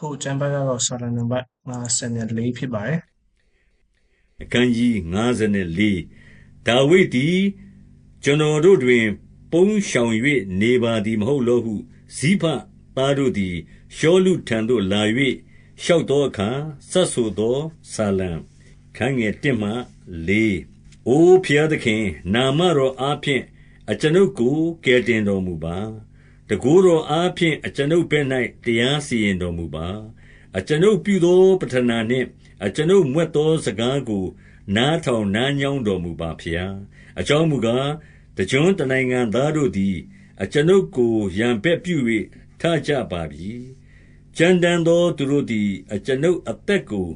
ခုကျမ်းပတ်ကတော့စာလနံပါတ်54ဖြစ်ပါတယ်အခန်းကြီး54ဒါဝိဒ်သည်ကျွန်တော်တို့တွင် ပုန်းရှောင်၍နေပါသည်မဟုတ်လောဟုဇိဖသားတို့သည်ရှောလုထံသို့လာ၍လျှောက်သောအခါစတ်ဆိုသောစာလံခန်းငယ်1မှ4အိုဖျားသခင် နာမတော်အားဖြင့်အကျွန်ုပ်ကိုကယ်တင်တော်မူပါ တကူတော်အားဖြင့် အကျွန်ုပ်ဘက်၌တရားစီရင်တော်မူပါ အကျွန်ုပ်ပြုသော ပဌနာနှင့် အကျွန်ုပ်မွက်သော စကားကို နားထောင်နားညောင်းတော်မူပါဖျား အကြောင်းမူကား တကြွတနိုင်ငံသားတို့သည် အကျွန်ုပ်ကို ရန်ဘက်ပြု၍ထကြပါပြီ ကြမ်းတမ်းသော သူတို့သည် အကျွန်ုပ်အသက်ကို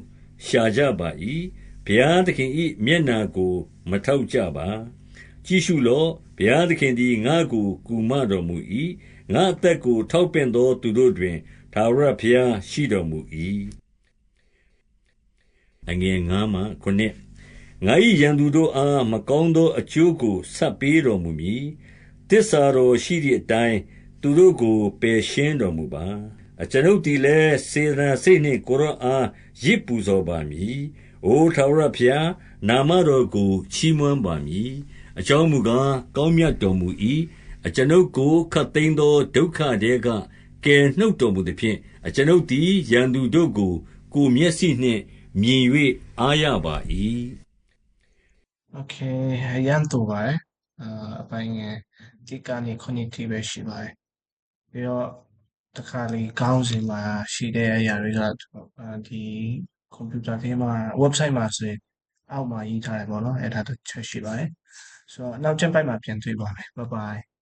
ရှာကြပါ၏ဘုရားသခင်၏မျက်နာကို မထောက်ကြပါ ကြည့်ရှုလော့ ဘုရားသခင်သည် ငါ့ကို ကူမတော်မူ၏ ငါအသက်ကို ထောက်ပင့်သော သူတို့တွင် ထာဝရဘုရားရှိတော်မူ၏အငယ်9မှ9ငါ၏ရန်သူတို့အား မကောင်းသော အကျိုးကို ဆပ်ပေးတော်မူမည်တစ္ဆာတော်ရှိသည့်အတိုင်း သူတို့ကို ပယ်ရှင်းတော်မူပါ အကျွန်ုပ်သည်လည်း စေတနာစိတ်နှင့် ကိုရောအားရစ်ပူဇော်ပါမည်။အိုထာဝရဘုရား နာမတော်ကို ချီးမွမ်းပါမည်။အကြောင်းမူကား ကောင်းမြတ်တော်မူ၏။ အကျွန်ုပ်ကိုခတ်သိမ်းသောဒုက္ခတဲက ကယ်နှုတ်တော်မူသည်ဖြင့် အကျွန်ုပ်သည် ရန်သူတို့ကို ကိုမျက်စိနှင့်မြင်၍အားရပါ၏။ Okay အရန်တူပါတယ်အာအပိုင်းငယ်ဒီကနေခုနှစ်ထိပဲ ရှိပါတယ် ပြီးတော့ တခါလေ ခေါင်းစဉ်မှာရှိတဲ့အရာတွေကအာဒီ ကွန်ပျူတာထဲမှာ website မှာဆိုရင် အောက်မှာရေးထားတယ်ပေါ့နော် အဲ့ဒါတစ်ချက်ရှိပါတယ် ဆိုတော့ နောက်ကျမ်းပိုက်မှာ ပြန်တွေ့ပါမယ် bye bye